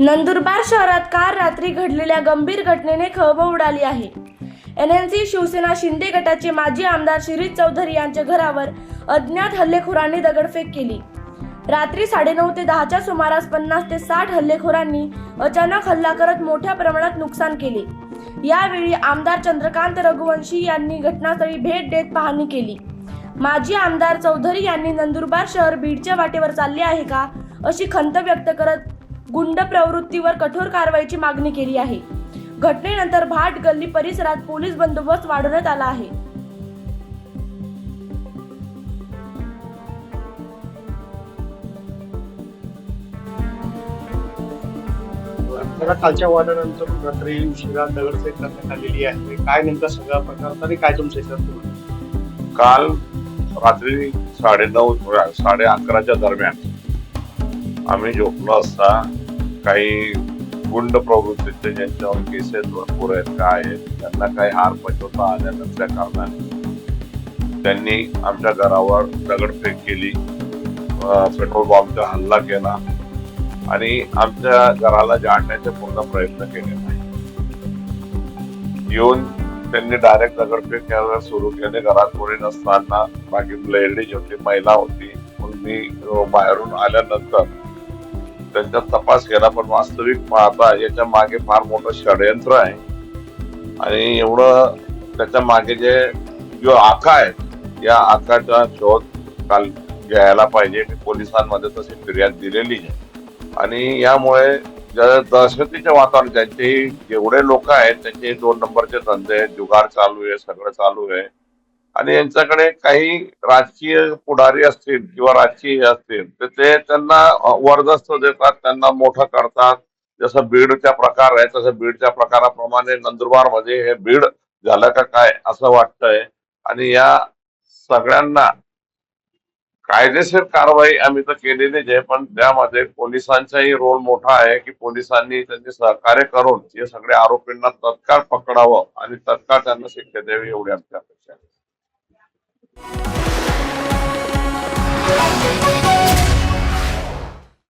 नंदुरबार शहरात काल रात्री घडलेल्या गंभीर घटनेने खळबळ उडाली आहे. N N C Shivsena Shinde गटाचे माजी आमदार शिरीष चौधरी यांच्या घरावर अज्ञात हल्लेखोरांनी दगडफेक केली. रात्री साडेनऊ ते दहाच्या सुमारास पन्नास ते साठ हल्लेखोरांनी अचानक हल्ला करत मोठ्या प्रमाणात नुकसान केले. यावेळी आमदार चंद्रकांत रघुवंशी यांनी घटनास्थळी भेट देत पाहणी केली. माजी आमदार चौधरी यांनी नंदुरबार शहर बीडच्या वाटेवर चालले आहे का अशी खंत व्यक्त करत गुंड प्रवृत्तीवर कठोर कारवाईची मागणी केली आहे. घटनेनंतर भाट गल्ली परिसरात पोलीस बंदोबस्त वाढवण्यात आला आहे. कालच्या वादानंतर रात्री उशिरा दगडफेक करण्यात आलेली आहे. काय नेमका सगळा प्रकार? आणि काय तुमच्या याच्यात काल रात्री साडेनऊ साडे अकराच्या दरम्यान आम्ही झोपलो असता काही गुंड प्रवृत्तीचे ज्यांच्यावर केसेस भरपूर आहेत काय आहेत त्यांना काही हार पचवता आल्या नसल्या कारणाने त्यांनी आमच्या घरावर दगडफेक केली. पेट्रोल बॉम्बचा हल्ला केला आणि आमच्या घराला जाळण्याचे पूर्ण प्रयत्न केले नाही. येऊन त्यांनी डायरेक्ट दगडफेक करायला सुरू केले. घरात कोणी नसताना बाकी लेडीज होती महिला होती मग मी बाहेरून आल्यानंतर त्यांचा तपास केला पण वास्तविक पाहता याच्या मागे फार मोठं षडयंत्र आहे. आणि एवढं त्याच्यामागे जे जो आखा आहे या आखाचा शोध काल घ्यायला पाहिजे पोलिसांमध्ये तशी फिर्याद दिलेली आहे. आणि यामुळे ज्या दहशतीचे वातावरण ज्यांचेही जेवढे लोक आहेत त्यांचे दोन नंबरचे धंदे आहेत, जुगार चालू आहे सगळं चालू आहे. आणि यांच्याकडे काही राजकीय पुढारी असतील किंवा राजकीय हे असतील तर ते त्यांना वर्दस्त देतात त्यांना मोठं करतात. जसं बीडच्या प्रकार आहे तसं बीडच्या प्रकाराप्रमाणे नंदुरबारमध्ये हे बीड झालं का काय असं वाटतंय. आणि या सगळ्यांना कायदेशीर कारवाई आम्ही तर केलेलीच आहे पण त्यामध्ये पोलिसांचाही रोल मोठा आहे की पोलिसांनी त्यांचे सहकार्य करून या सगळ्या आरोपींना तत्काळ पकडावं आणि तत्काळ त्यांना शिक्षा द्यावी एवढी आमच्या